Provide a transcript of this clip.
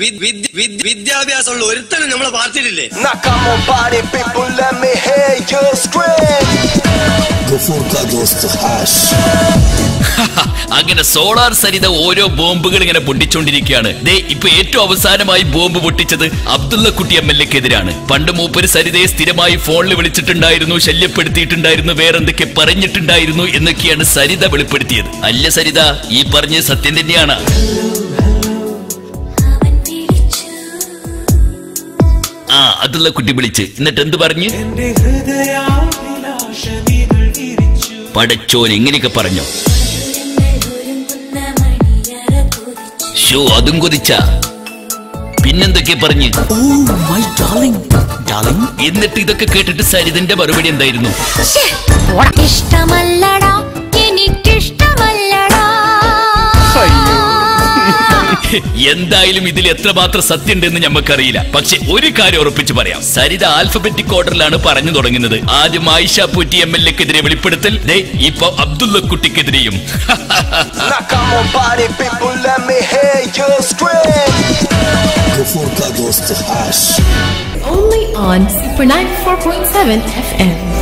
വിദ്യാഭ്യാസമുള്ള ഒരുത്തനും നമ്മളെ പാർട്ടിയിലില്ലേ? അങ്ങനെ സോളാർ സരിത ഓരോ ബോംബുകൾ ഇങ്ങനെ പൊട്ടിച്ചോണ്ടിരിക്കുകയാണ്. ദേ ഇപ്പൊ ഏറ്റവും അവസാനമായി ബോംബ് പൊട്ടിച്ചത് അബ്ദുള്ള കുട്ടി എം എൽ എക്കെതിരാണ്. പണ്ട് മൂപ്പര് സരിതയെ സ്ഥിരമായി ഫോണിൽ വിളിച്ചിട്ടുണ്ടായിരുന്നു ശല്യപ്പെടുത്തിയിട്ടുണ്ടായിരുന്നു വേറെന്തൊക്കെ പറഞ്ഞിട്ടുണ്ടായിരുന്നു എന്നൊക്കെയാണ് സരിത വെളിപ്പെടുത്തിയത്. അല്ല സരിത ഈ പറഞ്ഞ സത്യം തന്നെയാണ്. അതുള്ള കുട്ടി വിളിച്ച്. എന്നിട്ട് എന്ത് പറഞ്ഞു പടച്ചോൻ എങ്ങനെയൊക്കെ പറഞ്ഞു? ഷോ അതും കൊതിച്ച. പിന്നെന്തൊക്കെ പറഞ്ഞു? എന്നിട്ട് ഇതൊക്കെ കേട്ടിട്ട് സരിതന്റെ മറുപടി എന്തായിരുന്നു? ഇഷ്ടമല്ലടാ. എന്തായാലും ഇതിൽ എത്രമാത്രം സത്യം ഉണ്ടെന്ന് ഞമ്മക്കറിയില്ല. പക്ഷെ ഒരു കാര്യം ഉറപ്പിച്ചു പറയാം. സരിത ആൽഫബറ്റിക് ഓർഡറിലാണ് പറഞ്ഞു തുടങ്ങുന്നത്. ആദ്യം ആയിഷ പൂറ്റി എം എൽ എക്കെതിരെ വെളിപ്പെടുത്തൽ ദേ ഇപ്പൊ Abdulla കുട്ടിക്കെതിരെയും Only on Super 94.7 FM.